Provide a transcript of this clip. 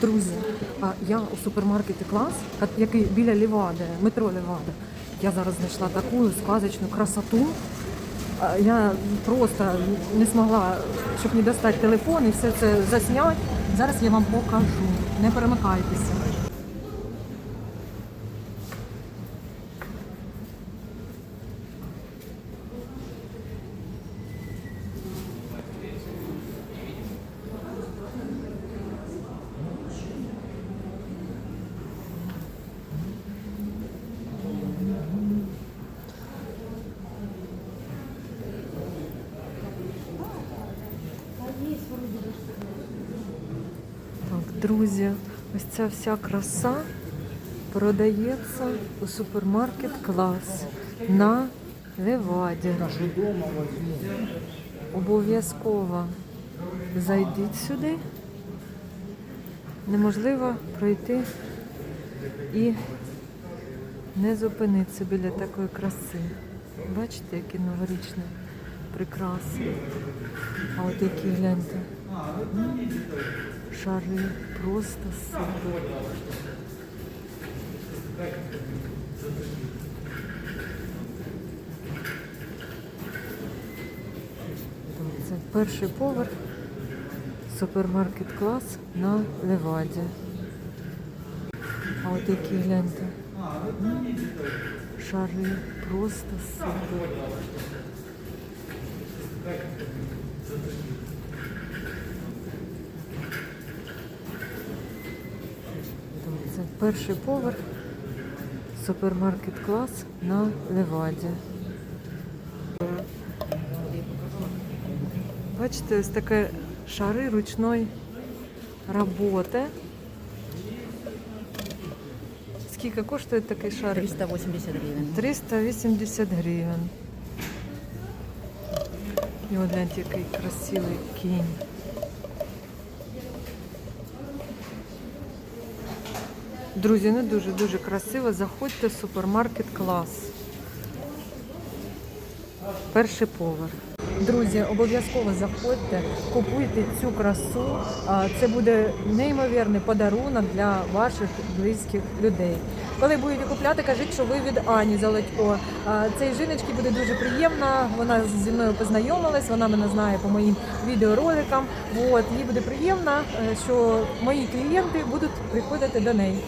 Друзі, я у супермаркеті клас, який біля Лівади, метро Лівада. Я зараз знайшла таку сказочну красоту. Я просто не змогла, щоб не достати телефон і все це засняти. Зараз я вам покажу. Не перемикайтеся. Так, друзі, ось ця вся краса продається у супермаркет клас на Леваді. Обов'язково зайдіть сюди. Неможливо пройти і не зупинитися біля такої краси. Бачите, які новорічні прикраси. А от які гляньте. Шари просто супер. Це перший поверх, супермаркет клас на Леваді. А от які гляньте. Шари просто супер. Це перший поверх, супермаркет клас на Леваді. Бачите, ось таке шари ручної роботи. Скільки коштує такий шарик? 380 гривен. 380 гривень. І гляньте, який красивий кінь. Друзі, ну дуже-дуже красиво. Заходьте в супермаркет клас. Перший поверх. Друзі, обов'язково заходьте, купуйте цю красу. Це буде неймовірний подарунок для ваших близьких людей. Коли будете купляти, кажіть, що ви від Ані Золотько. А, Цій жіночці буде дуже приємно. Вона зі мною познайомилась, вона мене знає по моїм відеороликам. От їй буде приємно, е, що мої клієнти будуть приходити до неї.